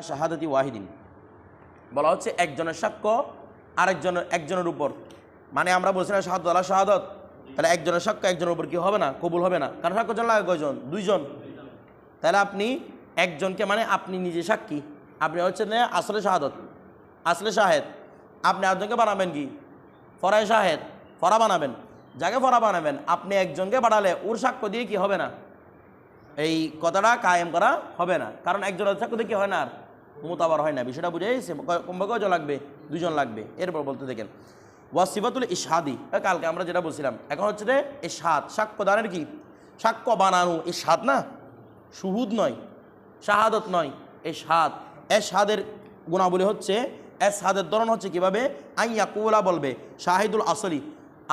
শাহাদাতি ওয়াহিদিন। বলা হচ্ছে একজনের সাক্ষ্য আরেকজনের একজনের উপর। মানে আমরা বলছি না শাহাদ আল্লাহ শাহাদত। তাহলে একজনের সাক্ষ্য, একজনের উপর কি হবে না? কবুল হবে না। কারণ সাক্ষ্য জন লাগে কয়জন? দুইজন। তাহলে আপনি একজনকে মানে আপনি নিজে সাক্ষী। আপনি হচ্ছেন আসলে শাহাদত, আসলে শাহেদ। আপনি একজনকে বানাবেন কি? ফরায় শাহেদ, ফরা বানাবেন। যাকে ফরা বানাবেন, আপনি একজনকে বাড়ালে ওর সাক্ষ্য দিয়ে কি হবে না? এই কথাটা কায়েম করা হবে না। কারণ একজনের সাক্ষ্য দিয়ে কি হয় না আর? মোতাবার হয় না, বিষয়টা বুঝে এসে কমপক্ষে লাগবে? দুজন লাগবে। এরপর বলতে দেখেন ওয়াসিফাতুল ইশাদি কালকে আমরা যেটা বলছিলাম, এখন হচ্ছে যে ইশাদ সাক্ষ্য দানের কি? সাক্ষ্য বানানো এই স্বাদ না? সুহুদ নয়, শাহাদত নয় এই স্বাদ এ স্বাদের গুণাবলী হচ্ছে এ স্বাদের ধরন হচ্ছে কীভাবে? আইয়া কুলা বলবে, শাহিদুল আসলি।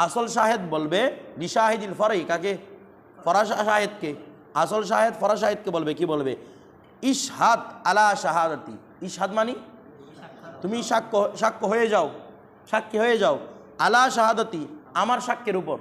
আসল শাহেদ বলবে, লিশাহিদুল ফরাই। কাকে? ফরা শাহেদকে। আসল শাহেদ ফরা শাহেদকে বলবে, কি বলবে? ইশহাদ আলা শাহাদাতি। ইশহাদ মানি? তুমি সাক্ষ্য সাক্ষ্য হয়ে যাও। সাক্ষী হয়ে যাও। আলা শাহাদতি, আমার সাক্ষ্যের উপর।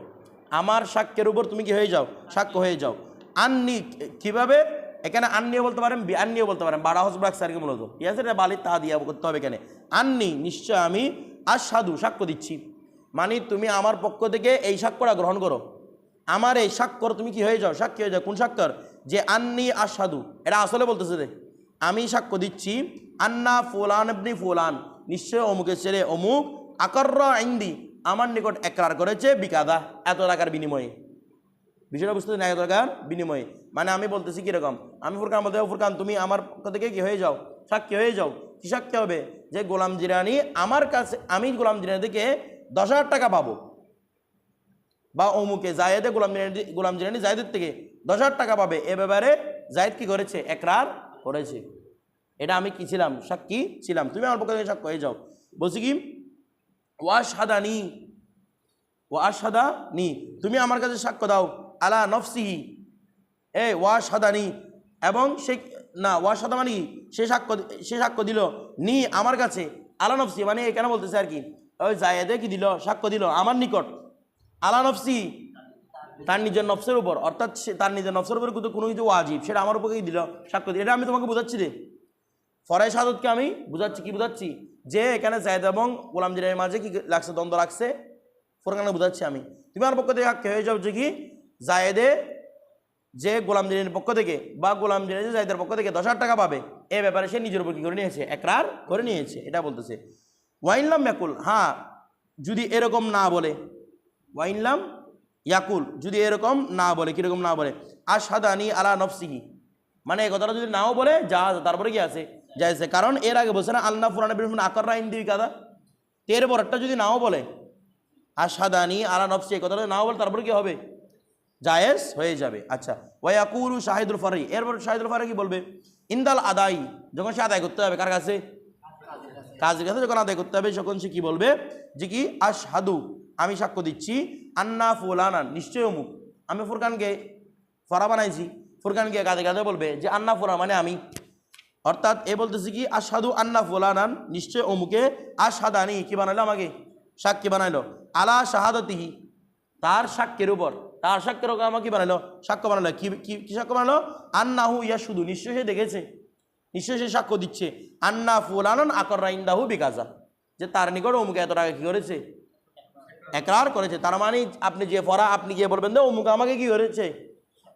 আমার সাক্ষ্যের উপর তুমি কি হয়ে যাও? সাক্ষ্য হয়ে যাও। আন্নি, কীভাবে? এখানে আন্নিও বলতে পারেন আন্নিও বলতে পারেন। বাড়া হসবাক স্যারকে মূলত। ঠিক আছে এটা বালির তা দিয়া করতে হবে এখানে। আন্নি, নিশ্চয় আমি আর সাধু সাক্ষ্য দিচ্ছি। মানে তুমি আমার পক্ষ থেকে এই সাক্ষ্যটা গ্রহণ করো। আমার এই স্বাক্ষর তুমি কি হয়ে যাও? সাক্ষী হয়ে যাও। কোন স্বাক্ষর যে আন্নি আসাদু এটা আসলে বলতেছে রে আমি সাক্ষ্য দিচ্ছি, আন্না ফুলান আপনি ফুলান। নিশ্চয় অমুকের ছেলে অমুক, আকর্র আইন্দি আমার নিকট একরার করেছে বিকাদা, এত টাকার বিনিময়ে। বিষয়টা বুঝতে না, এত টাকার বিনিময়ে? মানে আমি বলতেছি কীরকম আমি ফুরকান বলতে ফুরকান, তুমি আমার পক্ষ থেকে কী হয়ে যাও? সাক্ষী হয়ে যাও। কি সাক্ষী হবে? যে গোলাম জিরানি আমার কাছে, আমি গোলাম জিরানি থেকে দশ হাজার টাকা পাবো। বা অমুকে, জায়েদে গোলাম জিরানি গোলাম জিরানি জায়েদের থেকে দশ টাকা পাবে। এ ব্যাপারে জায়েদ কি করেছে? একরার করেছে। এটা আমি কি ছিলাম? সাক্ষী ছিলাম? তুমি আমার পক্ষ সাক্ষ্য হয়ে যাও। বলছি কি? ওয়াসাদানি ওয়াসাদা নি তুমি আমার কাছে সাক্ষ্য দাও। আলা নফসিহি। এ ওয়াসাদানি এবং সে না ওয়াসাদা মানে? সে সাক্ষ্য সে সাক্ষ্য দিল। নি আমার কাছে। আলা নফসি মানে এখানে বলতেছে আর কি? ওই জায়েদে কি দিল? সাক্ষ্য দিল। আমার নিকট। আলা নফসি। তার নিজের নফসের উপর। অর্থাৎ সে তার নিজের নফসের উপর কিন্তু কোনো কিছু ওয়াজিব। সেটা আমার উপরেই দিল, সাক্ষ্য এটা আমি তোমাকে বোঝাচ্ছি রে। ফরাই সাদতকে আমি বুঝাচ্ছি, কি বুঝাচ্ছি? যে এখানে জায়দ এবং গোলাম জিনের মাঝে কি লাগছে, দ্বন্দ্ব লাগছে? ফোরকানে বুঝাচ্ছি আমি। তুমি আমার পক্ষ থেকে সাক্ষী হয়ে যাও যে কি? জায়েদে যে গোলাম দিনের পক্ষ থেকে বা গোলাম দিনের যে জায়দের পক্ষ থেকে দশ হাজার টাকা পাবে, এ ব্যাপারে সে নিজের উপর কি করে নিয়েছে? একরার করে নিয়েছে। এটা বলতেছে। ওয়াইনলাম ইয়াকুল হ্যাঁ যদি এরকম না বলে, ওয়াইনলাম ইয়াকুল, যদি এরকম না বলে, কীরকম না বলে? আশাদানি আলা নফসিহি। মানে এই কথাটা যদি নাও বলে, যা তারপরে কি আছে? যাইছে কারণ এর আগে বলছে না আল্লাহ ফুরান আকররা ইন্দি কাদা। তো এর পরেরটা যদি নাও বলে আশাদানি আলা নফসি এই কথাটা নাও বলে, তারপরে কি হবে? জায়েজ হয়ে যাবে। আচ্ছা ওয়াকুরু শাহিদুল ফারি এরপর শাহিদুল ফারি কি বলবে? ইন্দাল আদাই, যখন সে আদায় করতে হবে, কার কাছে? কাজের কাছে। যখন আদায় করতে হবে তখন সে কি বলবে? যে কি? আশহাদু। আমি সাক্ষ্য দিচ্ছি, আন্না ফুলানা নিশ্চয় অমুক। আমি ফুরকানকে ফরা বানাইছি। ফুরকানকে কাঁধে কাঁধে বলবে যে, আন্না ফুরা মানে আমি। অর্থাৎ এ বলতেছি কি আসাদু আন্না ফুলানান নিশ্চয় অমুকে। আসাদানি কি বানাইলো আমাকে? সাক্ষী বানাইলো। আলা শাহাদতিহি, তার সাক্ষ্যের উপর। তার সাক্ষ্যের উপর আমাকে কি বানাইলো? সাক্ষ্য বানাইলো। কি, কি- কি সাক্ষ্য বানালো আন্নাহু ইয়া শুধু নিশ্চয় সে দেখেছে। নিশ্চয় সে সাক্ষ্য দিচ্ছে। আন্না ফুলানন আকর রাইন্দাহু বিকাজা। যে তার নিকট অমুকে এত টাকা কি করেছে? একরার করেছে, তার মানে আপনি যে পড়া আপনি গিয়ে বলবেন যে অমুক আমাকে কি করেছে?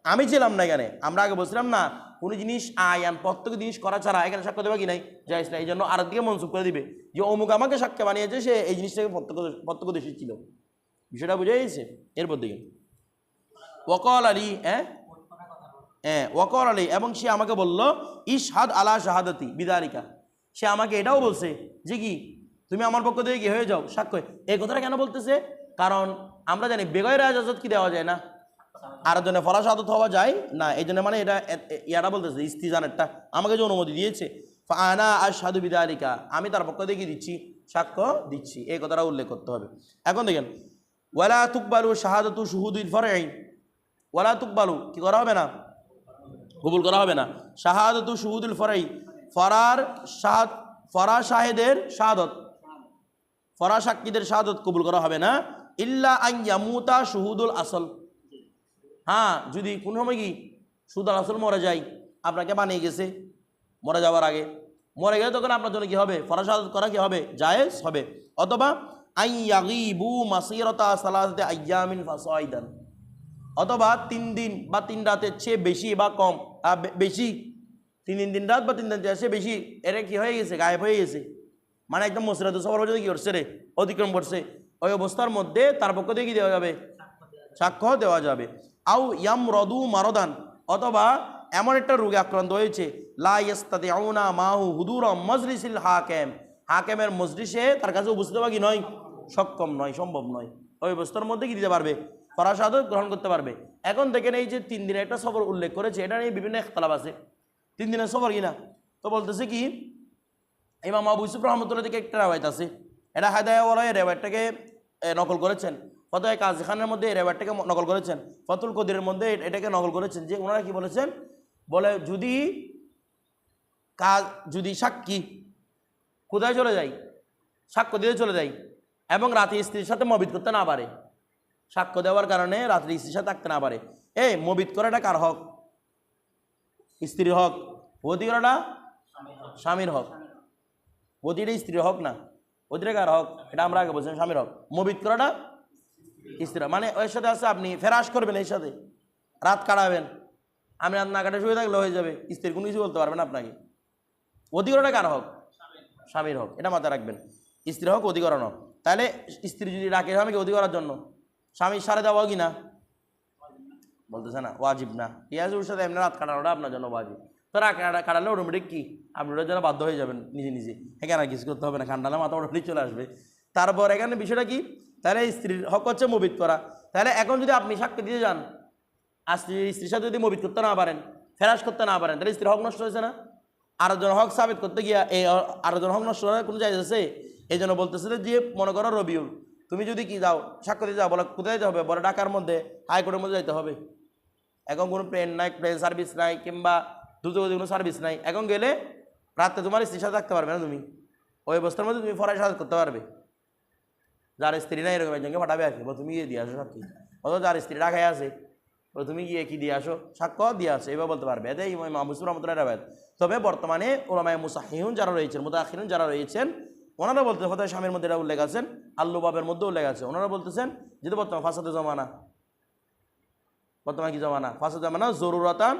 আমি ছিলাম না এখানে। আমরা আগে বলছিলাম, না, কোনো জিনিস আয়ান প্রত্যেক জিনিস করা ছাড়া এখানে সাক্ষ্য দেবে কি নাই? যাইস না এই জন্য আর দিকে মনসুখ করে দিবে যে অমুক আমাকে সাক্ষ্য বানিয়েছে, সে এই জিনিসটাকে প্রত্যক্ষ দেশি ছিল। বিষয়টা বুঝে গেছে? এরপর দিকে ওকল আলী হ্যাঁ? হ্যাঁ ওকল আলী, এবং সে আমাকে বলল, ইশহাদ আলা শাহাদতি বিদারিকা। সে আমাকে এটাও বলছে যে কি তুমি আমার পক্ষ থেকে কি হয়ে যাও? সাক্ষ্য এই কথাটা কেন বলতেছে? কারণ আমরা জানি বেগয়ের আজাজত কি দেওয়া যায় না। আর জন্য ফরাস আদত হওয়া যায় না। এই জন্য মানে এটা ইয়াটা বলতেছে, ইস্তিজানেরটা। আমাকে যে অনুমতি দিয়েছে। আনা আর সাধু বিদারিকা আমি তার পক্ষ থেকে দিচ্ছি? সাক্ষ্য দিচ্ছি। এই কথাটা উল্লেখ করতে হবে। এখন দেখেন, ওয়ালা তুকবালু শাহাদতু শুহুদুল ফরাই ওয়ালা তুকবালু কি করা হবে না? কবুল করা হবে না। শাহাদতু শুহুদুল ফরাই ফরার শাহাদ ফরা শাহেদের শাহাদত। ফরা সাক্ষীদের শাহাদত কবুল করা হবে না। ইল্লা আন ইয়ামুতা শুহুদুল আসল। হ্যাঁ যদি কোনো সময় কি সুদ আর আসল মরে যায়, আপনাকে বানিয়ে গেছে মরে যাওয়ার আগে। মরে গেলে তখন আপনার জন্য কি হবে? ফরা শাহাদত করা কি হবে? জায়েজ হবে। অথবা আই ইয়াগিবু মাসিরতা সালাতে আইয়ামিন ফাসাইদান। অথবা তিন দিন বা তিন রাতের চেয়ে বেশি বা কম বেশি। তিন দিন, তিন রাত বা তিন দিন চেয়ে বেশি, এরা কি হয়ে গেছে? গায়েব হয়ে গেছে। মানে একদম মসিরাত সবার পর্যন্ত কি করছে রে? অতিক্রম করছে। ওই অবস্থার মধ্যে তার পক্ষ থেকে কি দেওয়া যাবে? সাক্ষ্য দেওয়া যাবে। আউ ইয়াম রদু মারদান, অথবা এমন একটা রোগে আক্রান্ত হয়েছে, লা ইস্তাতে আউনা মাহু হুদুর মজলিসিল হাকেম। হাকেমের মজলিসে তার কাছে উপস্থিত হওয়া কি নয়? সক্ষম নয়, সম্ভব নয়। ওই অবস্থার মধ্যে কি দিতে পারবে? ফরাসাদত গ্রহণ করতে পারবে। এখন দেখেন এই যে তিন দিনের একটা সফর উল্লেখ করেছে, এটা নিয়ে বিভিন্ন একতলাপ আছে। তিন দিনের সফর কিনা তো বলতেছে কি ইমাম আবু ইসুফ রহমতুল্লাহ থেকে একটা রেওয়ায়ত আছে। এটা হায়দায়াওয়ালা এই রেওয়ায়তটাকে নকল করেছেন। ফতোয় কাজী খানের মধ্যে এই রেওয়ায়তটাকে নকল করেছেন। ফতুল কদিরের মধ্যে এটাকে নকল করেছেন যে ওনারা কি বলেছেন? বলে যদি কাজ যদি সাক্ষী কোথায় চলে যায় সাক্ষ্য দিতে চলে যায় এবং রাতে স্ত্রীর সাথে মবিত করতে না পারে। সাক্ষ্য দেওয়ার কারণে রাত্রি স্ত্রীর সাথে থাকতে না পারে। এই মবিত করাটা কার হক? স্ত্রীর হক। বদি করাটা স্বামীর হক। বদিটা স্ত্রীর হক না বদিটা কার হক, এটা আমরা আগে বলছিলাম স্বামীর হক। মবিত করাটা স্ত্রীর মানে ওর সাথে আছে আপনি ফেরাস করবেন এর সাথে, রাত কাটাবেন, আমি রাত না কাটে শুয়ে থাকলে হয়ে যাবে, স্ত্রীর কোনো কিছু বলতে পারবেন আপনাকে। অধিকরণটা কার হক? স্বামীর হক, এটা মাথায় রাখবেন। স্ত্রী হোক অধিকরণ হোক তাহলে স্ত্রী যদি ডাকে স্বামীকে অধি করার জন্য স্বামীর সারে দেওয়া কি না বলতেছে না, ওয়াজিব না। ঠিক আছে ওর সাথে এমনি রাত কাটানোটা আপনার জন্য ওয়াজিব। তো রাত কাটা কাটালে অটোমেটিক কি? আপনি ওটার জন্য বাধ্য হয়ে যাবেন নিজে নিজে। এখানে আর কিছু করতে হবে না ঠান্ডা না মাথা অটোমেটিক চলে আসবে। তারপর এখানে বিষয়টা কি? তাহলে স্ত্রীর হক হচ্ছে মবিত করা। তাহলে এখন যদি আপনি সাক্ষ্য দিয়ে যান, আর স্ত্রী, স্ত্রীর সাথে যদি মবিত করতে না পারেন ফেরাস করতে না পারেন, তাহলে স্ত্রীর হক নষ্ট হয়েছে না? আরেকজন হক সাবিত করতে গিয়া এই আরেকজন হক নষ্ট হওয়ার কোনো জায়গা আছে? এই জন্য বলতেছিল যে মনে করো রবিউল, তুমি যদি কি যাও, সাক্ষ্য দিতে যাও, বলে কোথায় যেতে হবে? বলে ঢাকার মধ্যে, হাইকোর্টের মধ্যে যাইতে হবে। এখন কোনো প্লেন নাই, প্লেন সার্ভিস নাই, কিংবা দ্রুতগতি কোনো সার্ভিস নাই। এখন গেলে রাত্রে তোমার স্ত্রীর সাথে থাকতে পারবে না তুমি। ওই অবস্থার মধ্যে তুমি ফরাই সাথে করতে পারবে। যার স্ত্রী নাই এরকম একজনকে পাঠাবে আর কি। বলে, তুমি গিয়ে দিয়ে আসো সাক্ষী অথবা যার স্ত্রী ঢাকায় আছে, বলে, তুমি গিয়ে কি দিয়ে আসো? সাক্ষ্য দিয়ে আসো এবার বলতে পারবে। এতে মাহবুসুর রহমতুল্লাহ রাবায়ত। তবে বর্তমানে ওলামায় মুসাহিউন যারা রয়েছেন মুতাহিনুন যারা রয়েছেন, ওনারা বলতে হয়তো স্বামীর মধ্যে এটা উল্লেখ আছেন আল্লু বাবের মধ্যে উল্লেখ আছে। ওনারা বলতেছেন যেহেতু বর্তমান ফাঁসাতে জমানা। বর্তমানে কি জমানা? ফাঁসাতে জমানা জরুরতান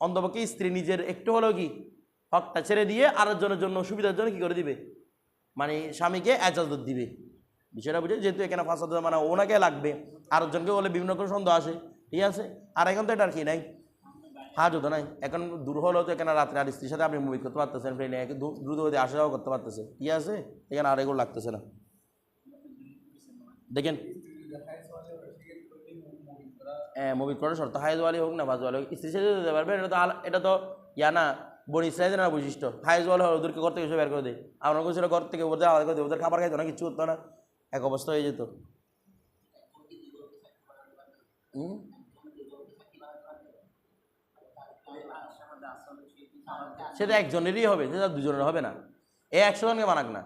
অন্তপক্ষে স্ত্রী নিজের একটু হলেও কি হকটা ছেড়ে দিয়ে আরেকজনের জন্য সুবিধার জন্য কি করে দিবে? মানে স্বামীকে এজাজত দিবে। বিষয়টা বুঝে? যেহেতু এখানে ফাঁসাতে মানে ওনাকে লাগবে। আরেকজনকে বলে বিভিন্ন রকম সন্দেহ আসে। ঠিক আছে? আর এখন তো এটা আর কি নাই? হাজত নাই। এখন দূর হলেও তো এখানে রাত্রে আর স্ত্রীর সাথে আপনি মুভি করতে পারতেছেন ট্রেনে দ্রুত গতি আসা যাওয়া করতে পারতেছে। ঠিক আছে? এখানে আর এগুলো লাগতেছে না। দেখেন। হ্যাঁ মুভি করার শর্ত হাইজ ওয়ালি হোক না বাজ হোক স্ত্রী সাথে যেতে পারবে এটা তো এটা তো ইয়া না, বনি ইসরায়েল না বৈশিষ্ট্য। হাইজ ওয়ালি হলে ওদেরকে ঘর থেকে বের করে দেয়। আমরা কিছু ঘর থেকে ওদের আলাদা করে দেয় ওদের খাবার খাইতো না, কিছু করতো না। এক অবস্থা হয়ে যেত সেটা একজনেরই হবে সেটা দুজনের হবে না। এ একশো জনকে বানাক না।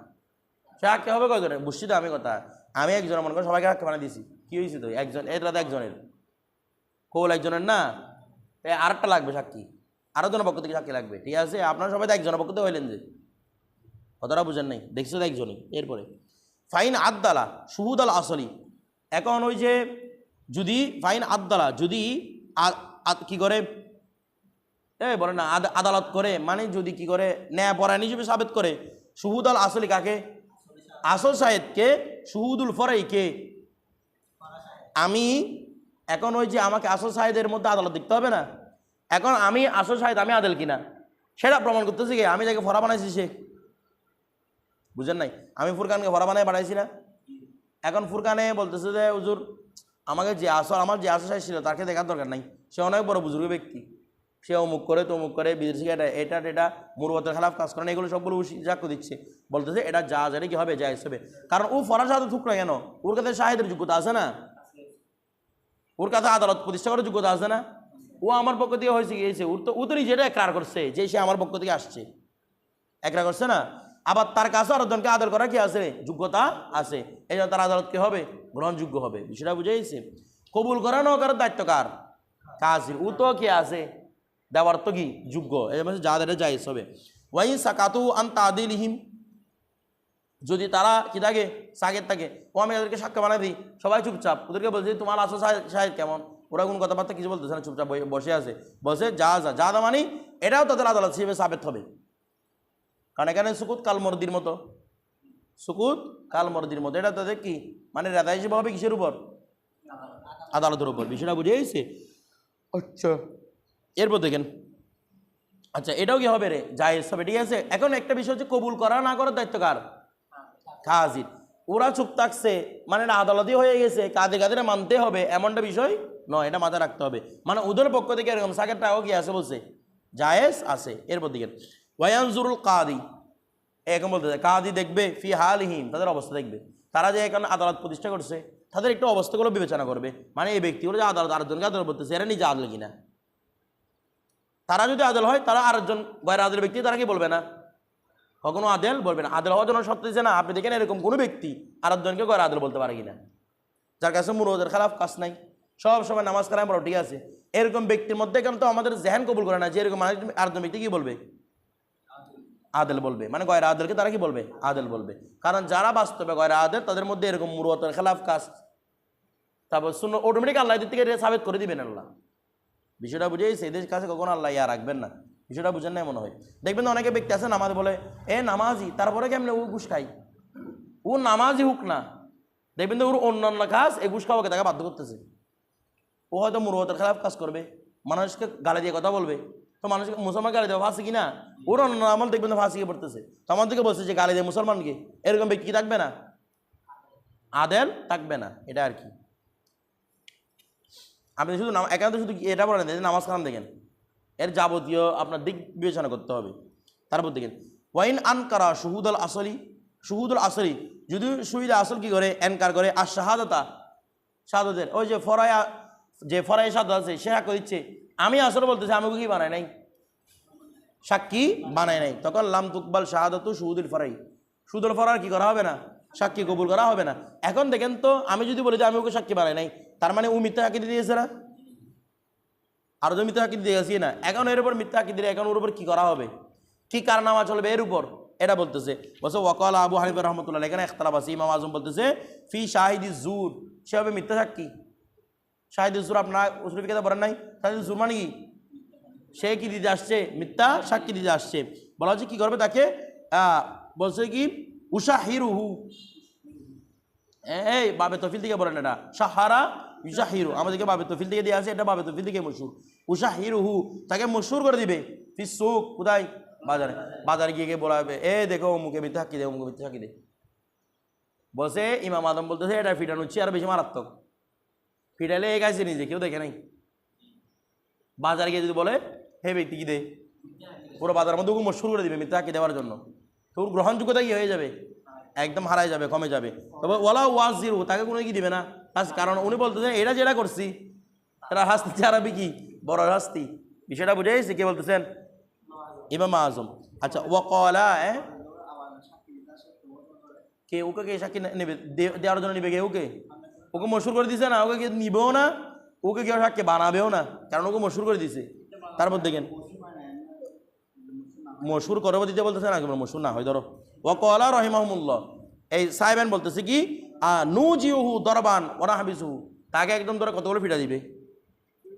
সে আঁকতে হবে কয়জনের বুঝছি তো আমি কথা। আমি একজনের মনে করি সবাইকে আঁকতে বানিয়ে দিছি। কি হয়েছে তো? একজন এটা তো একজনের। কৌল একজনের না আরেকটা লাগবে সাক্ষী আরও পক্ষ থেকে সাক্ষী লাগবে, ঠিক আছে? আপনারা সবাই তো একজনের পক্ষ থেকে হইলেন যে। কতটা বুঝেন নাই, দেখছ তো একজনই, এরপরে। ফাইন আদালা সুহুদ আল আসলি। এখন ওই যে, যদি, ফাইন আদালা যদি কি করে? এ, বলে না, আদ- আদালত করে মানে যদি কি করে? ন্যায় পরায়ণ হিসেবে সাবেত করে। সুহুদ আল আসলি কাকে? আসল সাহেদকে সুহুদুল ফরাই কে আমি এখন ওই যে আমাকে আসল সাহেদের মধ্যে আদালত দেখতে হবে না? এখন আমি আসল সাহেদ আমি আদেল কিনা? সেটা প্রমাণ করতেছি কি? আমি যাকে ফরা বানাইছি সে। বুঝেন নাই? আমি ফুরকানকে ফরা বানাই বানাইছি না। এখন ফুরকানে বলতেছে যে হুজুর আমাকে যে আসল আমার যে আসল সাহেব ছিল তাকে দেখার দরকার নাই। সে অনেক বড় বুজুর্গ ব্যক্তি। সে অমুক করে তমুক করে বিদেশি এটা এটা এটা মুরবতের খেলাফ কাজ করে না, এগুলো সবগুলো জাক্য দিচ্ছে। বলতেছে এটা যা জানি কি হবে যা হিসেবে কারণ ও ফরার সাথে থুকরা কেন? ওর কাছে শাহেদের যোগ্যতা আছে না। ওর কাছে আদালত প্রতিষ্ঠা করার যোগ্যতা আছে না? ও আমার পক্ষ থেকে হয়েছে গিয়েছে ওর তো, ও তো নিজেটা একরার করছে, যে সে আমার পক্ষ থেকে আসছে। একরা করছে না? আবার তার কাছে আরেকজনকে আদর করা কি আছে? যোগ্যতা আছে। এই জন্য তার আদালত কি হবে? গ্রহণযোগ্য হবে। বিষয়টা বুঝেছে কবুল করা না করার দায়িত্ব কার? কাজের। ও তো কি আছে? দেওয়ার তো কি? যোগ্য। এই জন্য যাদের যাইজ হবে। ওয়াইন সাকাতু আন যদি তারা কি থাকে? সাগের থাকে। ও আমি এদেরকে সাক্ষ্য বানাই দিই। সবাই চুপচাপ। ওদেরকে বলছে তোমার আসো সাহেব কেমন? ওরা কোন কথাবার্তা কিছু বলতেছে না চুপচাপ বসে- বসে আছে। বসে যা যা যা দা মানি এটাও তাদের আদালত হিসেবে সাবেত হবে। কারণ এখানে সুকুত কালমর্দির মতো। সুকুত কালমর্দির মতো। এটা তাদের কি? মানে রেদা হিসেবে হবে কিসের উপর? আদালতের উপর। বিষয়টা বুঝে গেছে? আচ্ছা। এরপর দেখেন। আচ্ছা এটাও কি হবে রে? জায়েজ হবে ঠিক আছে? এখন একটা বিষয় হচ্ছে কবুল করা না করার দায়িত্ব কার? কাজির ওরা চুপ থাকছে মানে এটা আদালতই হয়ে গেছে কাঁদে কাঁদে মানতে হবে, এমনটা বিষয় নয়, এটা মাথায় রাখতে হবে। মানে ওদের পক্ষ থেকে এরকম সাকের টাকাও কি আছে বলছে? জায়েজ আছে, এরপর দিকে। ওয়ানজুরুল কাদি, এরকম বলতে কাদি দেখবে, ফি হালহীন তাদের অবস্থা দেখবে। তারা যে এখানে আদালত প্রতিষ্ঠা করছে, তাদের একটু অবস্থাগুলো বিবেচনা করবে। মানে এই ব্যক্তিগুলো যে আদালত, আরেকজনকে আদালত করতেছে, এরা নিজে আদল কিনা? তারা যদি আদল হয়, তারা আরেকজন গয়ের আদল ব্যক্তি, তারা কি বলবে না? কখনো আদেল বলবেন আদেল হওয়ার জন্য শর্ত দিচ্ছে না, আপনি দেখেন এরকম কোনো ব্যক্তি আরেকজনকে গয়ের আদেল বলতে পারে কিনা। যার কাছে মুরোদের খারাপ কাজ নাই। সব সময় নামাজ কালাম পড়ো ঠিক আছে। এরকম ব্যক্তির মধ্যে কেন তো আমাদের জেহান কবুল করে না যে এরকম আরেকজন- আরেকজন ব্যক্তি কি বলবে? আদেল বলবে। মানে গয়রা আদেলকে তারা কি বলবে? আদেল বলবে। কারণ যারা বাস্তবে গয়রা আদেল, তাদের মধ্যে এরকম মুরতের খেলাফ কাজ। তারপর শূন্য অটোমেটিক আল্লাহ এদের থেকে সাবেত করে দিবেন আল্লাহ। বিষয়টা বুঝেই সেদের কাছে কখনো আল্লাহ ইয়া রাখবেন না। বিষয়টা বুঝেন না মনে হয়। দেখবেন তো অনেকে ব্যক্তি আছে নামাজ বলে, এ নামাজি, তারপরে কেমনে ও ঘুষ খাই ও নামাজি হোক না, দেখবেন তো ওর অন্যান্য কাজ এই ঘুষ খাওয়াকে তাকে বাধ্য করতেছে। ও হয়তো মুরুয়াতের খেলাফ কাজ করবে, মানুষকে গালে দিয়ে কথা বলবে। তো মানুষকে মুসলমান গালি দেবে ফাঁসি কিনা ওর অন্য আমল দেখবেন তো ফাঁসিকে পড়তেছে। তো আমার দিকে বলছে যে গালি দেয় মুসলমানকে, এরকম ব্যক্তি থাকবে না? আদেল থাকবে না, এটা আর কি। আপনি শুধু একান্ত শুধু কি এটা বলেন যে নামাজ কালাম দেখেন। এর যাবতীয় আপনার দিক বিবেচনা করতে হবে। তারপর দেখেন ওয়াইন আনকারা শুহুদুল আসলি শুহুদুল আসলি যদি শহীদ আসল কি করে? এনকার করে, আর শাহাদতা, শাহাদতের, ওই যে ফরাই যে ফরাই সাদ আছে, সে সাক্ষ্য দিচ্ছে। আমি আসল বলতেছি আমি কি বানাই নাই? সাক্ষী বানাই নাই। তখন লাম তুকবাল শাহাদত সুহুদুল ফরাই। সুদুল ফরার কি করা হবে না? সাক্ষী কবুল করা হবে না। এখন দেখেন তো, আমি যদি বলি যে আমি ওকে সাক্ষী বানাই নাই, তার মানে ও সাক্ষী দিয়েছে না? আরও যে মিথ্যা দিয়ে গেছি, না? এখন এর উপর মিথ্যা দিলে এখন ওর উপর কী করা হবে? কি কারনামা চলবে এর উপর? এটা বলতেছে। বলছে, ওয়াকাল আবু হানিফ রহমতুল্লাহ এখানে একতলাফ আছে। ইমাম আজম বলতেছে, ফি শাহিদি জুর। সে হবে মিথ্যা সাক্ষী। শাহিদি জুর আপনার উসুলিফিকাতে বলেন নাই? শাহিদি জুর মানে কি? সে কি দিতে আসছে? মিথ্যা সাক্ষী দিতে আসছে। বলা হচ্ছে কি করবে তাকে? বলছে কি উষা হিরুহু এই বাবে তফিল থেকে বলেন এটা। সাহারা উষা হিরু আমাদেরকে বাবে তফিল থেকে দিয়ে আছে, এটা বাবে তফিল থেকে মশুর? উষা হিরুহু তাকে মশুর করে দিবে। ফিসুক কোথায়? বাজারে। বাজারে গিয়ে গিয়ে বলাবে এ, দেখো অমুকে মিথ্যা হাকি দে অমুকে মিথ্যা হাকি দে। বসে ইমাম আদম বলতেছে, এটা ফিটানো হচ্ছে, আর বেশি মারাত্মক। ফিটাইলে এই গাছে নিজে, কেউ দেখে নাই। বাজারে গিয়ে যদি বলে, হে ব্যক্তি কি দে? পুরো বাজারের মধ্যে মশুর করে দিবে, মিথ্যা হাকি দেওয়ার জন্য। তোর গ্রহণযোগ্যতা কি হয়ে যাবে? একদম হারাই যাবে, কমে যাবে। তবে ওলা ওয়াজ জিরো তাকে কোনো কি দিবে না? বাস, কারণ উনি বলতেছে এটা যেটা করছি এটা হাসতে চারাবি কি? বড় হাসতি। বিষয়টা বুঝে গেছে? কে বলতেছেন? ইমাম আজম। আচ্ছা ওয়াকলা কে, ওকে কে সাক্ষী নেবে? দেওয়ার জন্য নেবে কে ওকে? ওকে মশুর করে দিছে না? ওকে কে নিবেও না? ওকে কেউ সাক্ষী বানাবেও না? কারণ ওকে মশুর করে দিছে। তারপর দেখেন। মশুর করব দিতে বলতেছে না মশুর না, হয় ধরো। ওকলা রহিমাহমুল্লাহ। এই সাহেবেন বলতেছে কি নু দরবান ওনা হাবিসুহু তাকে একদম ধরে কতগুলো ফিটা দিবে?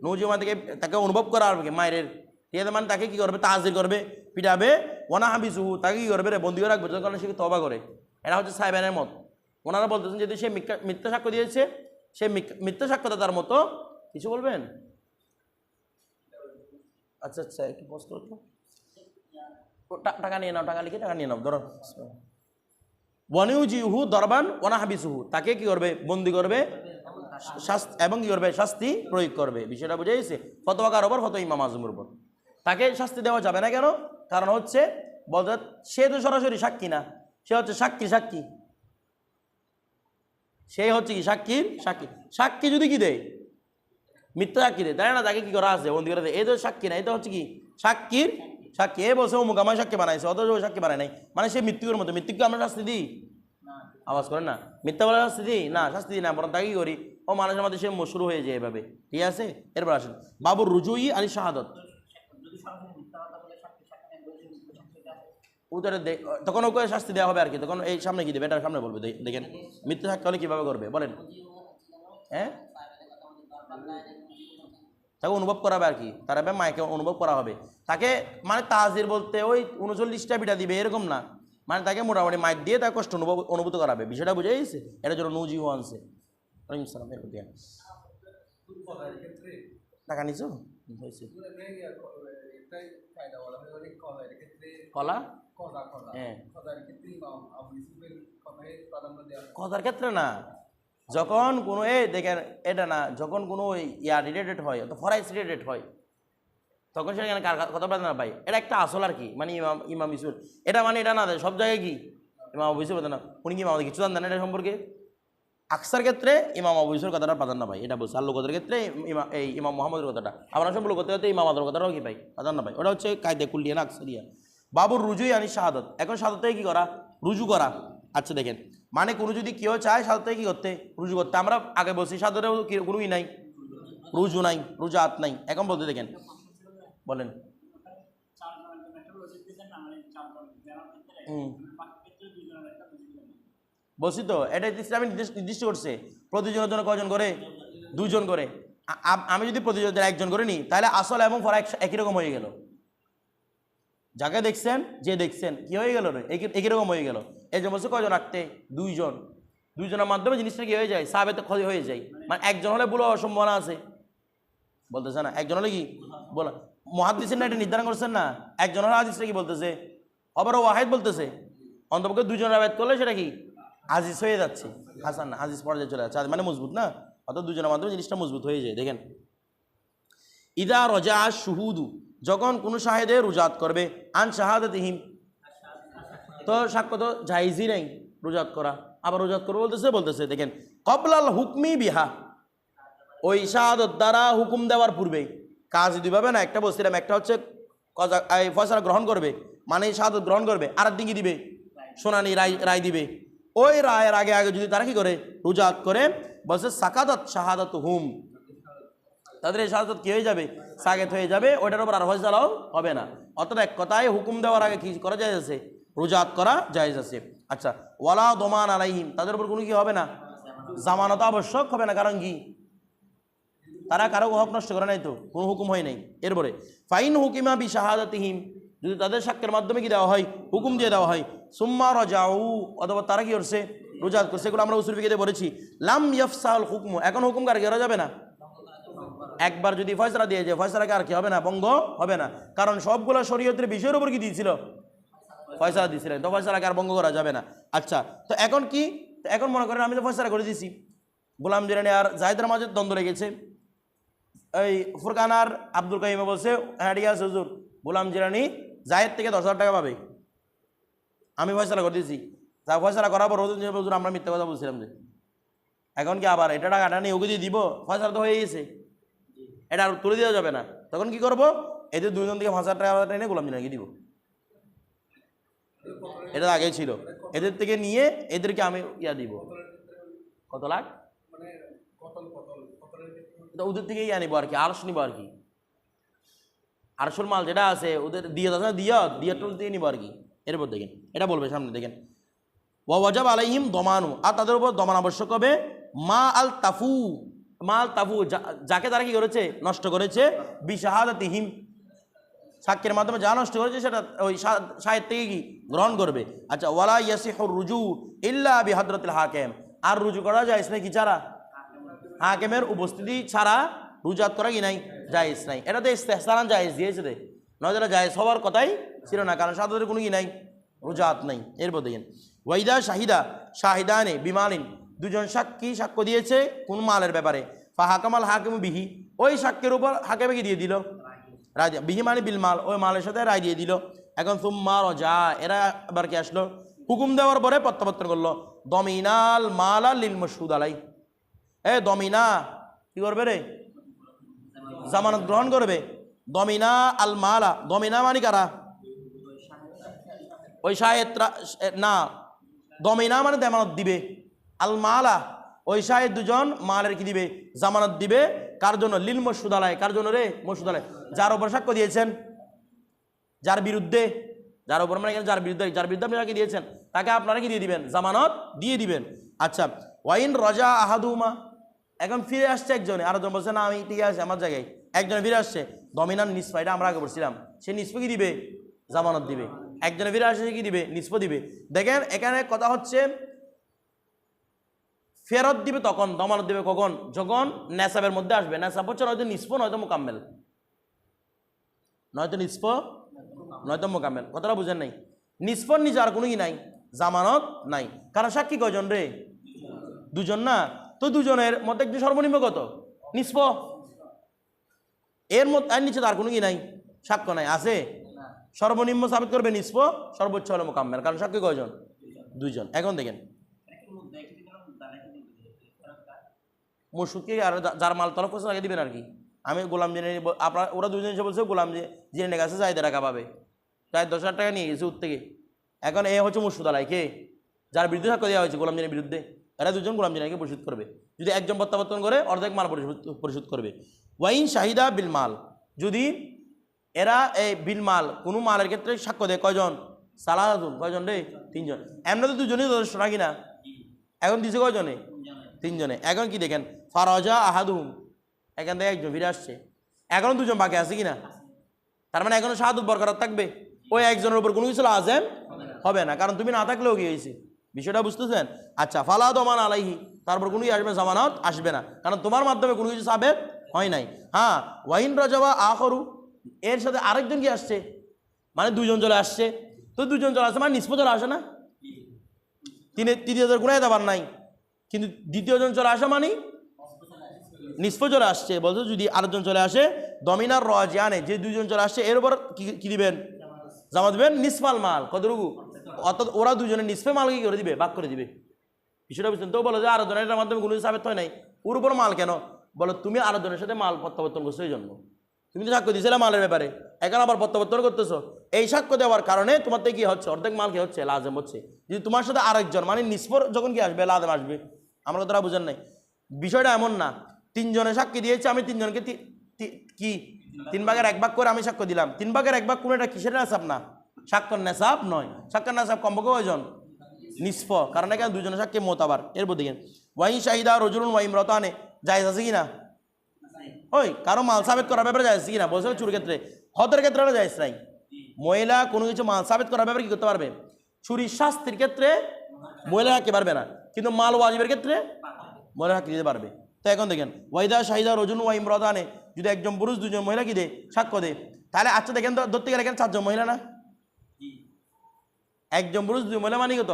নু জিউ মানে তাকে তাকে অনুভব করা কি মায়ের ঠিক আছে মানে তাকে কি করবে? তাজির করবে পিটাবে ওনা হাবিসুহু তাকে কি করবে? রে বন্দি করে রাখবে যখন সে তবা করে। এটা হচ্ছে সাহেবেনের মত। ওনারা বলতেছেন যদি সে মিথ্যা সাক্ষ্য দিয়েছে সে মিথ্যা- সাক্ষ্যদাতার মতো কিছু বলবেন? আচ্ছা আচ্ছা একটু পোস্ট করো ও, টাকা নিয়ে নাও টাকা লিখে টাকা নিয়ে নাও ধরো। ওয়ানিউজিহু দরবান ওনাহাবিসুহু তাকে কি করবে? বন্দি করবে? শাস্তি এবং কি করবে? শাস্তি প্রয়োগ করবে। বিষয়টা বুঝে গেছে? ফতোয়া কার ওপর ফতো ইমাম আজমের উপর। তাকে শাস্তি দেওয়া যাবে না কেন? কারণ হচ্ছে, বলতে সে তো সরাসরি সাক্ষী না। সে হচ্ছে সাক্ষী সাক্ষী। সে হচ্ছে কি? সাক্ষীর সাক্ষী। সাক্ষী যদি কি দেয়? মিথ্যা সাক্ষী দেয়। তাই না? তাকে কি করা আছে? বন্দি করে দেয়। এই তো সাক্ষী না। এটা হচ্ছে কি? সাক্ষীর সাক্ষী এ বসে অমুক আমার সাক্ষী বানাইছে অথচ ও সাক্ষী বানায় নাই। মানে সে মৃত্যুর মতো মৃত্যুকে আমরা শাস্তি দিই? আওয়াজ করেন না। মিথ্যা বলা শাস্তি দিই? না, শাস্তি দিই না, বরং তাকে করি। ও মানুষের মধ্যে সে মশুরু হয়ে যায় এভাবে। ঠিক আছে? এরপর আসেন। বাবুর রুজুই আলী শাহাদত। উত্তরে তখন ওকে শাস্তি দেওয়া হবে আর কি। তখন এই সামনে কি দেবে? এটা সামনে বলবে দেখেন। মৃত্যু সাক্ষী হলে কীভাবে করবে? বলেন। হ্যাঁ? তাকে অনুভব করাবে আর কি তার এবার মাইকে অনুভব করা হবে তাকে মানে তাজির বলতে ওই উনচল্লিশটা বিটা দিবে এরকম না মানে তাকে মোটামুটি মাইক দিয়ে তাকে কষ্ট অনুভব অনুভূত করাবে বিষয়টা বুঝে গেছে এটার জন্য। কদার ক্ষেত্রে টাকা নিছো হয়েছে হয় কলা হ্যাঁ হয় কথার ক্ষেত্রে না যখন কোনো এই দেখেন, এটা না, যখন কোনো ইয়া রিলেটেড হয় অত ফরাইস রিলেটেড হয়, তখন সেখানে কার কথা বলতে না ভাই? এটা একটা আসল আর কি মানে ইমাম ইমাম ইসুল এটা মানে এটা না, সব জায়গায় কি? ইমাম আবু ইসুল না। উনি কি আমাদের কিছু জানেন এটা সম্পর্কে? আকসার ক্ষেত্রে ইমাম আবু ইসুর কথাটা প্রাধান্য পাই এটা বলছে লোকদের ক্ষেত্রে ইমাম এই ইমাম মোহাম্মদের কথাটা। আমরা সব লোক করতে ইমাম আদর কথাটাও কি পাই প্রাধান্য পাই ওটা হচ্ছে কায়দে কুলিয়া না আকসারিয়া। বাবুর রুজুই আনি শাহাদত। এখন শাহাদতে কি করা? রুজু করা। আচ্ছা দেখেন। মানে কোনো যদি কেউ চায় শাহাদতে কি করতে? রুজু করতে। আমরা আগে বলছি কি কোনোই নাই? রুজু নাই, রুজাত নাই। এখন বলতে দেখেন। বলেন। বলছি তো, এটা ইসলামী নির্দিষ্ট করছে। প্রতিজনের জন্য কজন করে? দুজন করে। আমি যদি প্রতিজনের একজন করে নিই তাহলে আসল এবং ফরা একই রকম হয়ে গেল। যাকে দেখছেন, যে দেখছেন, কি হয়ে গেল রে? একই রকম হয়ে গেল? এই যে বলছে কজন রাখতে দুইজন। দুইজনের মাধ্যমে জিনিসটা কি হয়ে যায়? সাবেতে ক্ষতি হয়ে যায়। মানে একজন হলে ভুল হওয়ার সম্ভাবনা আছে। বলতেছে না। একজন হলে কি? বলা মহাদিসের না এটা নির্ধারণ করছেন না? একজন হলে হাদিসটা কি বলতেছে? আবার ওয়াহেদ বলতেছে, অন্তপক্ষে দুজনের আবাদ করলে সেটা কি? আজিজ হয়ে যাচ্ছে। হাসান না, আজিজ পর্যায়ে চলে যাচ্ছে। মানে মজবুত না? অর্থাৎ দুজনের মাধ্যমে জিনিসটা মজবুত হয়ে যায়। দেখেন, ইদা রজা শুহুদু যখন কোনো শাহেদে রুজাত করবে, আন শাহাদাতিহিম। তো সাক্ষ্য তো জাইজই নেই রুজাত করা। আবার রুজাত করবে বলতেছে বলতেছে, দেখেন, কবলাল হুকমি বিহা। ওই শাহাদত দ্বারা হুকুম দেওয়ার পূর্বে কাজ দুইভাবে না, একটা বলছিলাম, একটা হচ্ছে ফয়সালা গ্রহণ করবে মানে শাহাদত গ্রহণ করবে আর একদিন কি দিবে, সোনানি রায় রায় দিবে। ওই রায়ের আগে আগে যদি তারা কি করে? রুজাত করে, বলছে, সাকাদত শাহাদত হুম তাদের এই শাহাদত কি হয়ে যাবে? সাগেত হয়ে যাবে, ওইটার উপর আর ফয়সালাও হবে না। অর্থাৎ এক কথায় হুকুম দেওয়ার আগে কী করা যায় আছে? রোজাত করা জায়েজ আছে। আচ্ছা ওয়ালা দমান আলাইহিম, তাদের উপর কোনো কি হবে না? জামানত আবশ্যক হবে না, কারণ কি? তারা কারও হক নষ্ট করে নাই তো, কোনো হুকুম হয় নাই। এরপরে, ফাইন হুকিমা বি শাহাদাতিহিম যদি তাদের সাক্ষ্যের মাধ্যমে কি দেওয়া হয়? হুকুম দিয়ে দেওয়া হয়। সুম্মা রাজাউ, অথবা তারা কি করছে? রোজাত করছে, এগুলো আমরা উসুল ফিকিতে বলেছি লাম ইয়াফসাল হুকুম, এখন হুকুম কার করা যাবে না। একবার যদি ফয়সলা দিয়ে যায় ফয়সলা আর কি হবে না? বঙ্গ হবে না। কারণ সবগুলো শরীয়তের বিষয়ের উপর কি দিয়েছিল? ফয়সলা দিয়েছিলেন। তো ফয়সলাকে আর বঙ্গ করা যাবে না। আচ্ছা তো এখন কি? এখন মনে করেন আমি তো ফয়সলা করে দিয়েছি। গোলাম জিরানি আর জাহিদের মাঝে দ্বন্দ্ব লেগেছে। এই ফুরকান আর আব্দুল কাইমে বলছে হ্যাঁ আছে, হুজুর। গোলাম জিরানি জাহেদ থেকে দশ হাজার টাকা পাবে। আমি ফয়সলা করে দিয়েছি। তা ফয়সলা করার পর হুজুর, আমরা মিথ্যা কথা বলছিলাম যে। এখন কি আবার এটা টাকাটা নিয়ে ওকে দিয়ে দিব? ফয়সলা তো হয়ে গেছে। এটা আর তুলে দেওয়া যাবে না। তখন কি করব? এদের দুজন থেকে পাঁচ হাজার টাকা এনে গোলাম জিনাকে দিব। এটা তো আগেই ছিল। এদের থেকে নিয়ে এদেরকে আমি ইয়া দিব। কত লাখ? ওদের থেকেই আনিব আর কি, আরশ নিব আর কি। আরশোর মাল যেটা আছে, ওদের দিয়ে আছে না, দিয়া, দিয়ে টোল দিয়ে নিব আর কি। এরপর দেখেন, এটা বলবে সামনে, দেখেন। ওয়া ওয়াজাব আলাইহিম দমানু। আর তাদের উপর দমান আবশ্যক হবে মা আল তাফু মা আল তাফু যা- যাকে তারা কি করেছে? নষ্ট করেছে। বিশাহাদাতিহিম। সাক্ষ্যের মাধ্যমে যা নষ্ট করেছে, সেটা ওই সাহেব থেকে কি? গ্রহণ করবে। আচ্ছা ওয়ালা ইয়াসিহুর রুজু ইল্লা বিহাদরতুল হাকেম। আর রুজু করা যায় না কি ছাড়া? হাকেমের উপস্থিতি ছাড়া রুজাত করা কি নাই? জায়েজ নাই। এটাতে ইস্তেহসানান জায়েজ দিয়েছে দে নয় জায়েজ হওয়ার কথাই ছিল না, কারণ সাধারণত কোনো কি নাই? রুজাত নাই। এরপর দেখেন। ওয়াইদা শাহিদা শাহিদানে বিমালিন দুজন সাক্ষী সাক্ষ্য দিয়েছে কোন মালের ব্যাপারে। ফা হাকামাল হাকিম বিহি, ওই সাক্ষ্যের উপর হাকেমে কি দিয়ে দিল? রায় বিহি মানে বিল মাল, ওই মালের সাথে রায় দিয়ে দিল। এখন সুম্মা রজা, এরা আবার কি আসলো? হুকুম দেওয়ার পরে প্রত্যাবর্তন করল। দমিনাল মালা লিল মসুদ আলাই। এ দমিনা, কি করবে রে? জামানত গ্রহণ করবে। দমিনা আল মালা, দমিনা মানে কারা? ওই শাহেদ না, দমিনা মানে জামানত দিবে। আল মালা, ওই শাহেদ দুজন মালের কি দিবে? জামানত দিবে। কার জন্য? লিল মসুদালায়। কার জন্য রে? মসুদালায়। যার ওপর সাক্ষ্য দিয়েছেন, যার বিরুদ্ধে, যার ওপর মানে যার বিরুদ্ধে যার বিরুদ্ধে আপনি যাকে দিয়েছেন, তাকে আপনারা কি দিয়ে দিবেন? জামানত দিয়ে দিবেন। আচ্ছা ওয়াইন রজা আহাদুমা এখন ফিরে আসছে একজনে। আরও জন বলছে, না, আমি ঠিক আছে আমার জায়গায়। একজনে ফিরে আসছে, দমিনান নিসফা। এটা আমরা আগে বলছিলাম সে নিসফা কি দিবে? জামানত দিবে। একজনে ফিরে আসছে কি দিবে? নিসফা দিবে। দেখেন, এখানে কথা হচ্ছে ফেরত দিবে তখন, দমানত দিবে কখন? যখন নেশাবের মধ্যে আসবে। নেশাব হচ্ছে নয়তো নিষ্প, নয়তো মোকাম্মেল। নয়তো নিষ্প, নয়তো মোকাম্মেল। কথাটা বুঝেন নাই? নিষ্পর নিচে আর কোনো কি নাই, জামানত নাই। কারণ সাক্ষী কয়জন রে? দুজন না? তো দুজনের মধ্যে একটু সর্বনিম্ন কত? নিষ্প। এর মধ্যে আর নিচে তার কোনো কি নাই, সাক্ষ্য নাই। আছে? সর্বনিম্ন সাবিত করবে নিষ্প, সর্বোচ্চ হলো মোকাম্মেল। কারণ সাক্ষী কয়জন? দুইজন এখন দেখেন। মুসুদকে আর যার মাল তলব করছে তাকে দিবেন আর কি। আমি গোলাম জেনে আপনার ওরা দুজন এসে বলছে গোলাম যে জেনে গেছে চাহিদা টাকা পাবে। প্রায় দশ হাজার টাকা নিয়ে গেছে উঠ থেকে। এখন এ হচ্ছে মুর্শুদ আলাই, কে? যার বিরুদ্ধে সাক্ষ্য দেওয়া হয়েছে গোলাম জেনের বিরুদ্ধে। এরা দুজন গোলাম জেনাকে পরিশোধ করবে। যদি একজন প্রত্যাবর্তন করে, অর্ধেক মাল পরিশোধ পরিশোধ করবে। ওয়াইন শাহিদা বিল মাল। যদি এরা এই বিল মাল, কোনো মালের ক্ষেত্রে সাক্ষ্য দেয় কয়জন? সালাহাতুন কয়জন রে? তিনজন। এমনি তো দুজনেই যথেষ্ট নাকি না? এখন দিছে কয়জনে? তিনজনে। এখন কি দেখেন? ফারজা আহাদুম এখান থেকে একজন ফিরে আসছে। এখনও দুজন বাকি আছে কি না তার মানে এখনও শাহাদুত বরকরার থাকবে? ওই একজনের উপর কোনো কিছু আজেম হবে না। কারণ তুমি না থাকলেও কি হয়েছে? বিষয়টা বুঝতেছেন? আচ্ছা ফালা দমান আলাইহি। তারপর কোনো আসবে, জামানত আসবে না। কারণ তোমার মাধ্যমে কোনো কিছু সাবেত হয় নাই। হ্যাঁ ওয়াহিন ওয়াইন রাজাবা আখরু। এর সাথে আরেকজন কি আসছে? মানে দুজন চলে আসছে। তো দুজন চলে আসছে মানে নিষ্প চলে আসে না? তিনি তৃতীয়জন গুণায় দাবার নাই। কিন্তু দ্বিতীয়জন চলে আসা মানে নিষ্প চলে আসছে। বলতো যদি আরেকজন চলে আসে, দমিনার রাজিয়ানে যে দুজন চলে আসছে, এর উপর কি দিবেন? জামা দিবেন? নিসমাল মাল। কতটুকু? অর্থাৎ ওরা দুজনে নিসফে মাল কি করে দিবে? বাক করে দিবে। বিষয়টা বুঝছেন তো? বলো যে আরেকজনের মাধ্যমে কিছু সাবেত হয় নাই। ওর উপর মাল কেন? বলো, তুমি আরেকজনের সাথে মাল প্রত্যাবর্তন করছ এই জন্য তুমি তো সাক্ষ্য দিয়েছিলে মালের ব্যাপারে। এখন আবার প্রত্যাবর্তন করতেছো। এই সাক্ষ্য দেওয়ার কারণে তোমার থেকে কি হচ্ছে? অর্ধেক মাল কি হচ্ছে? লাজেম হচ্ছে। যদি তোমার সাথে আরেকজন মানে নিষ্পর যখন কি আসবে? লাজেম আসবে। আমরা তারা বুঝেন নাই। বিষয়টা এমন না, তিনজনে সাক্ষী দিয়েছে, আমি তিনজনকে কি? তিন ভাগের এক ভাগ করে আমি সাক্ষ্য দিলাম। তিন ভাগের এক ভাগ কোনো এটা কিসের নেশাব না। সাক্ষর নেশাব নয়। সাক্ষর নেশাব কমপক্ষে কয়জন? নিষ্প কারণ এখানে দুজনের সাক্ষী মোতাবার এরপর দেখেন ওয়াই শাহিদা রজুলুন ওয়াইম রতানে জায়জ আছে কি না ওই, কারও মাল সাবেত করার ব্যাপারে যাইছে কিনা? বলছে চুর ক্ষেত্রে। হতের ক্ষেত্রে ওটা নাই। মহিলা কোনো কিছু মাল সাবেত করার ব্যাপারে কি করতে পারবে? চুরির শাস্তির ক্ষেত্রে মহিলা হাঁকতে পারবে না। কিন্তু মাল ওয়াজিবের ক্ষেত্রে মহিলা হাঁকি দিতে পারবে। তো এখন দেখেন, ওয়াইদা শাহিদা রজুন ওয়াইম রদানে যদি একজন পুরুষ দুজন মহিলা কি দে সাক্ষ্য দে তাহলে আচ্ছা দেখেন ধরতে গেলে এখানে চারজন মহিলা না? একজন পুরুষ দুই মহিলা মানি কত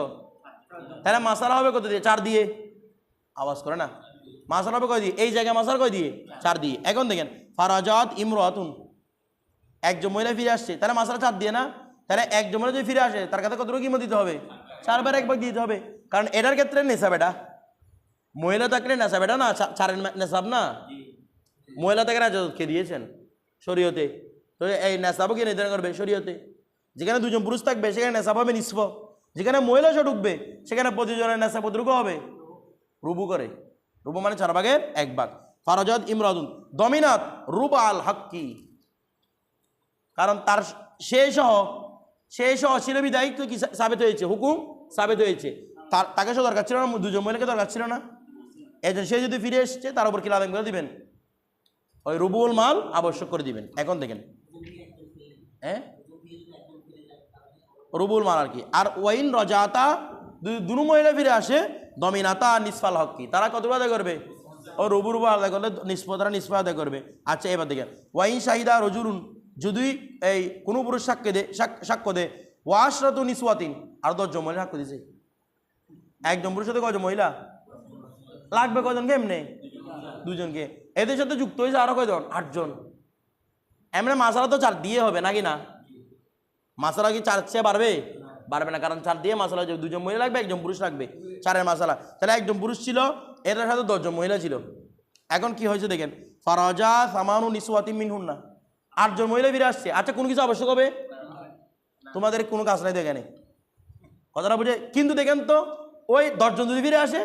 তাহলে মাসালা হবে কত দিয়ে? চার দিয়ে। আওয়াজ করে না? মাসাল হবে কয় দিয়ে? এই জায়গায় মাসাল কয় দিয়ে? চার দিয়ে। এখন দেখেন, ফারাজাত ইমরাতুন। একজন মহিলা ফিরে আসছে, তাহলে মাসালা চার দিয়ে না? তাহলে একজন মহিলা যদি ফিরে আসে, তার কাছে কতটুকু কিমত দিতে হবে? চারবার একবার দিতে হবে। কারণ এটার ক্ষেত্রে নেশাব এটা মহিলা থাকলে নেশাব এটা না মে- নেশাব না। মহিলা থেকে রাজকে দিয়েছেন শরীয়তে। তো এই নেশাবও কি নির্ধারণ করবে? শরীয়তে। যেখানে দুজন পুরুষ থাকবে, সেখানে নেশাব হবে নিষ্প যেখানে মহিলা সে ঢুকবে, সেখানে প্রতিজনের নেশা কতটুকু হবে। রুবু করে। রুবু মানে চার ভাগের এক ভাগ। ফারাজাদ ইমরাদুন। দমিনাত রুব আল হাক্কি। কারণ তার সে সহ সে সহ ছিল বিদায়, তো কি সাবেত হয়েছে? হুকুম সাবেত হয়েছে। তার, তাকে সহ দরকার ছিল না দুজন মহিলাকে দরকার ছিল না। একজন সে যদি ফিরে এসছে, তার উপর কি লাদেন করে দিবেন। ওই রুবুল মাল আবশ্যক করে দিবেন। এখন দেখেন। হ্যাঁ রুবুল মাল আর কি। আর ওয়াইন রজাতা দুনু মহিলা ফিরে আসে, দমিনাতা নিসফাল হকি তারা কতটুকু আদায় করবে? ও রুবু রুবু আদায় করলে নিষ্প তারা নিষ্প আদায় করবে। আচ্ছা এবার দেখেন। ওয়াইন শাহিদা রজুরুন যদি এই কোনো পুরুষ সাক্ষ্য দে সাক্ষ্য দে, ওয়াশরাতু নিসওয়াতিন, আর দশজন মহিলা সাক্ষ্য দিছে। একজন পুরুষ সাথে কয়জন মহিলা? লাগবে কয়জনকে এমনি দুজনকে। এদের সাথে যুক্ত হয়েছে আরও কয়জন? আটজন। এমনি মাসালা তো চার দিয়ে হবে, নাকি না? মাসালা কি চার চেয়ে বাড়বে? বাড়বে না, কারণ চার দিয়ে মাসালা দুজন মহিলা লাগবে, একজন পুরুষ লাগবে, চারের মাসালা তাহলে একজন পুরুষ ছিল, এটার সাথে দশজন মহিলা ছিল। এখন কি হয়েছে দেখেন? ফারাজা সামানু নিসুয়াতি মিনহুন না আটজন মহিলা ফিরে আসছে। আচ্ছা কোনো কিছু আবশ্যক হবে? তোমাদের কোনো কাজ নাই দেখেনি। কথাটা বুঝে কিন্তু দেখেন তো ওই দশজন যদি ফিরে আসে,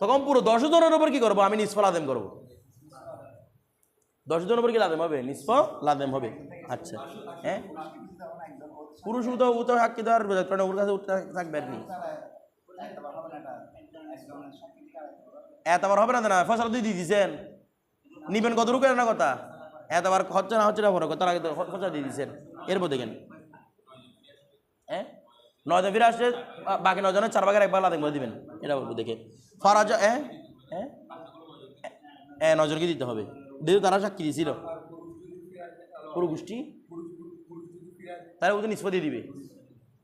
তখন পুরো দশ জনের উপর কি করব? আমি নিষ্ফল আদেম করব। দশ জনের উপর কি লাদেম হবে? নিষ্ফ লাদেম হবে। আচ্ছা। হ্যাঁ? পুরুষ তো ও তো সাক্ষী দেওয়ার কারণ ওর কাছে থাকবে আর কি। এতবার হবে না না? ফসল দিয়ে দিয়ে দিছেন। নিবেন কত রুকের না কথা? এতবার হচ্ছে না হচ্ছে না আগে তো ফসল দিয়ে দিছেন। এরপর দেখেন। নয়জন ফিরে আসছে বা- বাকি নজনের চার ভাগের একবার লাদেন করে দিবেন। এটা দেখে। ফরাজ হ্যাঁ হ্যাঁ হ্যাঁ নজরকে দিতে হবে। যেহেতু তারা সাক্ষী দিয়েছিল পুরো গোষ্ঠী? তাহলে ওদের নিষ্পত্তি দিবে।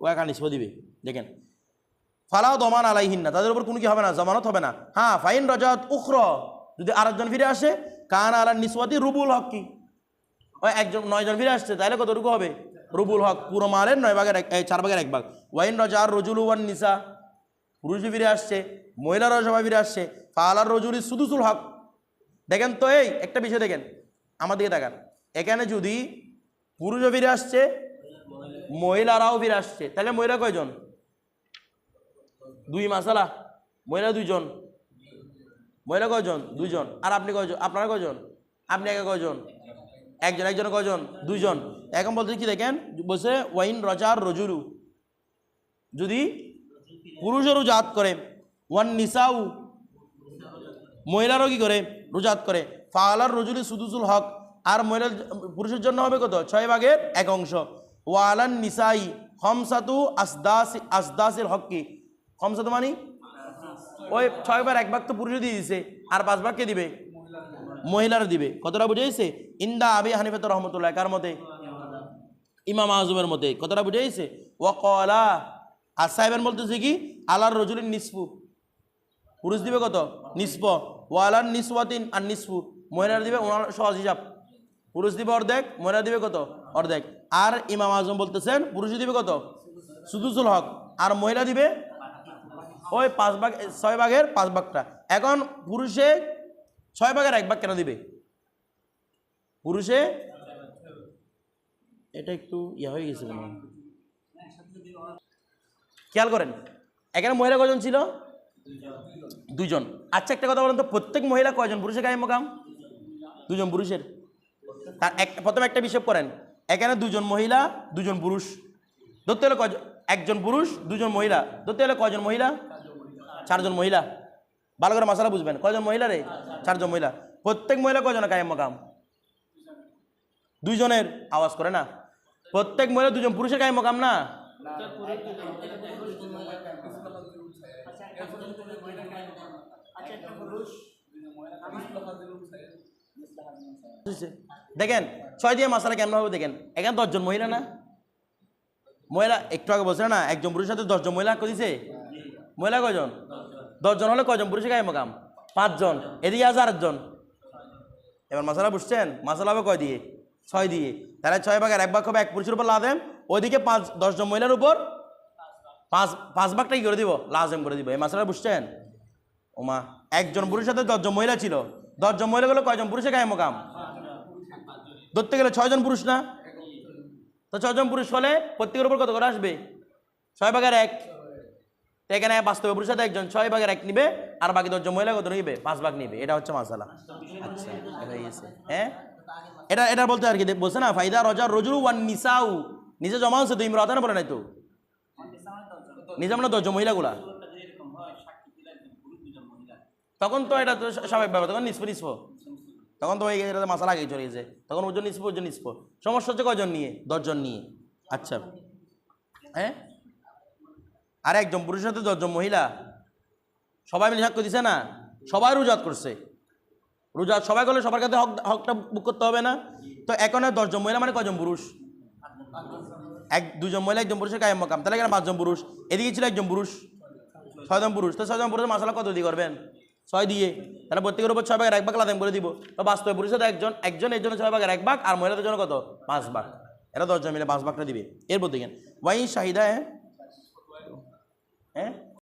ও একা নিষ্পত্তি দিবে। দেখেন। ফালাও দমান আলাইহিন না তাদের উপর কোনো কি হবে না, জমানত হবে না। হ্যাঁ ফাইন রজাত উখর। যদি আরেকজন ফিরে আসে, কান আলা নিসওয়াতি রুবুল হক কি? একজন, নয়জন ফিরে আসছে, তাহলে কতটুকু হবে? রুবুল হক, পুরো মালের নয় ভাগের এক- চার ভাগের এক ভাগ। ওয়াইন রজার রজুল ওয়ান নিসা। পুরুষ ফিরে আসছে, মহিলারাও সবাই ফিরে আসছে। ফালার রজুলি সুদুসুল হক। দেখেন তো এই, একটা বিষয় দেখেন, আমার দিকে তাকান। এখানে যদি পুরুষও ফিরে আসছে, মহিলারাও ফিরে আসছে, তাহলে মহিলা কয়জন? দুই মাসালা। মহিলা দুইজন। মহিলা কয়জন? দুইজন। আর আপনি কয়জন? আপনারা কয়জন? আপনি একা কয়জন? একজন একজন কজন দুইজন। এখন বলতে কি দেখেন? বলছে, ওয়াইন রজার রজুরু যদি পুরুষেরও জাত করে, ওয়ান নিসাউ, মহিলারও কি করে? রোজাত করে। ফালার রজুলি সুদুসুল হক। আর মহিলা পুরুষের জন্য হবে কত? ছয় ভাগের এক অংশ। ওয়ালান নিসাই হমসাতু আসদাস আসদাসের হক কি? হমসাতু মানি? ওই ছয় ভাগ এক ভাগ তো পুরুষে দিয়ে দিছে। আর পাঁচ ভাগ কে দিবে? মহিলারা দিবে। কতটা বুঝাইছে? ইন্দা আবি হানিফাত রহমতুল্লাহ, কার মতে? ইমাম আজমের মতে। কতটা বুঝাইছে? ওয়াকলা, আর সাহেবেন বলতেছে কি? আলার রজুলিন নিসফু। পুরুষ দিবে কত? নিসফ। ওয়ালান নিসওয়াতিন আর নিসফু। মহিলারা দিবে ওনার সহজ হিসাব। পুরুষ দিবে অর্ধেক মহিলা দিবে কত? অর্ধেক। আর ইমাম আজম বলতেছেন পুরুষ দিবে কত? সুদুসুল হক। আর মহিলা দিবে ওই পাঁচ ভাগ, ছয় ভাগের পাঁচ ভাগটা। এখন পুরুষে ছয় ভাগের এক ভাগ কেন দিবে? পুরুষে? এটা একটু ইয়ে হয়ে গেছে খেয়াল করেন, এখানে মহিলা কজন ছিল? দুজন আচ্ছা একটা কথা বলেন তো, প্রত্যেক মহিলা কয়জন? পুরুষের গায়ে মোকাম? দুজন পুরুষের। তার এক, প্রথমে একটা হিসেব করেন, এখানে দুজন মহিলা দুজন পুরুষ। ধরতে হলে কয়জন একজন পুরুষ দুজন মহিলা। ধরতে হলে কয়জন মহিলা? চারজন মহিলা। ভালো করে মশালা বুঝবেন। কয়জন মহিলা রে? চারজন মহিলা। প্রত্যেক মহিলা কয়জন কায়েম মকাম? দুইজনের আওয়াজ করে না? প্রত্যেক মহিলা দুজন পুরুষের কায়েম মকাম না? দেখেন, ছয় দিয়ে মশালা কেমন হবে দেখেন। এখানে দশজন মহিলা না? মহিলা একটু আগে বলছে না, একজন পুরুষের সাথে দশজন মহিলা করেছে? মহিলা কয়জন? দশজন হলে কয়জন? পুরুষের গায়ে মকাম পাঁচজন। এদিকে আছে আরেকজন। এবার মশলা বুঝছেন? মশলা হবে কয় দিয়ে? ছয় দিয়ে। তাহলে ছয় ভাগের এক ভাগ হবে এক পুরুষের উপর লাদেম ওইদিকে পাঁচ, দশজন মহিলার উপর পাঁচ পাঁচ ভাগটা কি করে দিব? লাজেম করে দিব। এই মশলা বুঝছেন? ওমা, একজন পুরুষের সাথে দশজন মহিলা ছিল। দশজন মহিলা গুলো কয়জন পুরুষের গায়ে মকাম ধরতে গেলে ছয়জন পুরুষ না? তো ছয়জন পুরুষ হলে প্রত্যেকের উপর কত করে আসবে? ছয় ভাগের এক। তো এখানে বাস্তবে পুরুষ সাথে একজন, ছয় ভাগের এক নিবে, আর বাকি দশজন মহিলা কত নিবে? পাঁচ ভাগ নিবে, এটা হচ্ছে মাসালা। আচ্ছা হয়ে এটা এটা বলতে আর কি বলছে না, ফাইদা রজা রজুরু ওয়ান নিসাউ। নিজে জমা হচ্ছে তো ইমরাতা না বলে নাই তো? নিজে আমরা দশজন মহিলাগুলা? তখন তো এটা তো স্বাভাবিক ব্যাপার, তখন নিষ্প নিষ্প। তখন তো হয়ে গেছে এটা মাসালা চলে গেছে। তখন ওজন নিষ্প ওজন নিষ্প। সমস্যা হচ্ছে কজন নিয়ে? দশজন নিয়ে। আচ্ছা। হ্যাঁ? আর একজন পুরুষের সাথে দশজন মহিলা, সবাই মিলে সাক্ষ্য দিছে না? সবাই রোজাত করছে। রোজাত সবাই করলে সবার কাছে হক হকটা বুক করতে হবে না? তো এখন দশজন মহিলা মানে কজন পুরুষ? এক, দুজন মহিলা, একজন পুরুষের কায়েম মকাম। তাহলে এখানে পাঁচজন পুরুষ। এদিকে ছিল একজন পুরুষ, ছয়জন পুরুষ। তো ছয়জন পুরুষের মশলা কত দিয়ে করবেন? ছয় দিয়ে। তাহলে প্রত্যেকের উপর ছয় ভাগের এক ভাগ লাদাম করে দিব। তো বাস্তবে পুরুষের একজন একজন এর জন্য ছয় ভাগের এক ভাগ, আর মহিলাদের জন্য কত? পাঁচ ভাগ। এরা দশজন মিলে পাঁচ ভাগটা দিবে। এরপর দেখেন ওয়াই শাহিদা হ্যাঁ হ্যাঁ